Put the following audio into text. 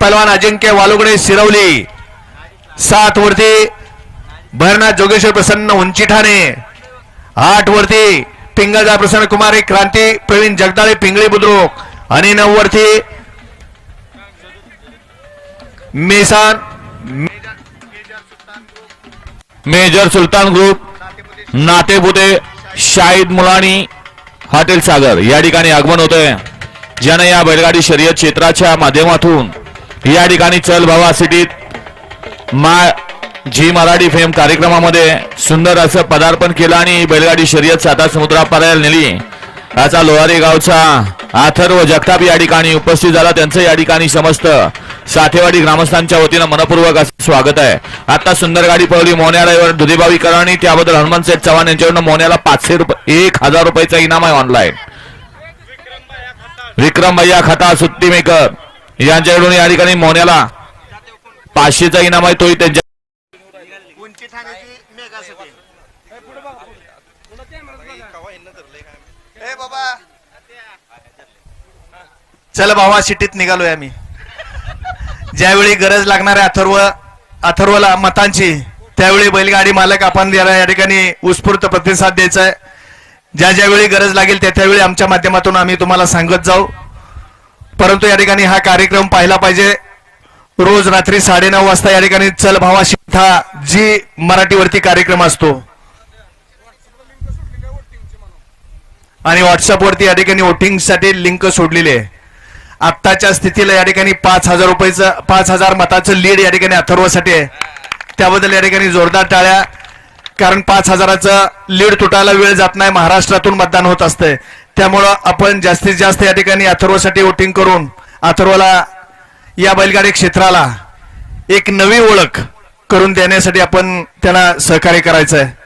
पलवान अजिंक्य वालुगडे शिरवली. सात वरती भरनाथ जोगेश्वर प्रसन्न उंची ठाणे आठ वरती पिंगळदा प्रसन्न कुमारी क्रांती प्रवीण जगदाळे पिंगळी बुद्रुक. आणि नऊ वरती Mason major Sultan group Natepute Shahid Mulani hotel Sagar. या ठिकाणी आगमन होते ज्यानं या बैलगाडी शर्यत क्षेत्राच्या माध्यमातून या ठिकाणी चल भावा सिटीत मा जी मराठी फेम कार्यक्रमामध्ये सुंदर असं पदार्पण केलं आणि बैलगाडी शर्यत साता समुद्रापारायला नेली. याचा लोहारी गावचा अथर्व जगताप या ठिकाणी उपस्थित झाला. त्यांचं या ठिकाणी समस्त साठेवाडी ग्रामस्थांच्या वतीनं मनपूर्वक असं स्वागत आहे. आता सुंदर गाडी पळवली मोन्याला ड्रायव्हर दुधीबावी कराणी. त्याबद्दल हनुमान सेठ चव्हाण यांच्याकडून मोन्याला पाचशे रुपये एक हजार रुपयाचा इनाम आहे ऑनलाईन विक्रम भैया खता सुट्टी मेकर. यांच्याकडून या ठिकाणी मोन्याला पाचशेचा इनाम आहे तोही त्यांच्या चल भावा सिटीत निघालोय आम्ही. ज्यावेळी गरज लागणार आहे अथर्व अथर्वला मतांची त्यावेळी बैलगाडी मालक आपण या ठिकाणी उत्स्फूर्त प्रतिसाद द्यायचा आहे. ज्या ज्यावेळी गरज लागेल त्या त्यावेळी आमच्या माध्यमातून आम्ही तुम्हाला सांगत जाऊ. परंतु या ठिकाणी हा कार्यक्रम पाहिला पाहिजे. रोज रात्री साडेनऊ वाजता या ठिकाणी चल भावा शिथा जी मराठीवरती कार्यक्रम असतो. आणि व्हॉट्सअपवरती या ठिकाणी वोटिंगसाठी लिंक सोडलेली आहे. आत्ताच्या स्थितीला या ठिकाणी पाच हजार रुपयेचं पाच हजार मताचं लीड या ठिकाणी अथर्वसाठी आहे. त्याबद्दल या ठिकाणी जोरदार टाळ्या. कारण पाच हजाराचं लीड तुटायला वेळ जात नाही. महाराष्ट्रातून मतदान होत असतंय. त्यामुळं आपण जास्तीत जास्त या ठिकाणी अथर्वसाठी वोटिंग करून अथर्वला या बैलगाडी क्षेत्राला एक नवी ओळख करून देण्यासाठी आपण त्यांना सहकार्य करायचं आहे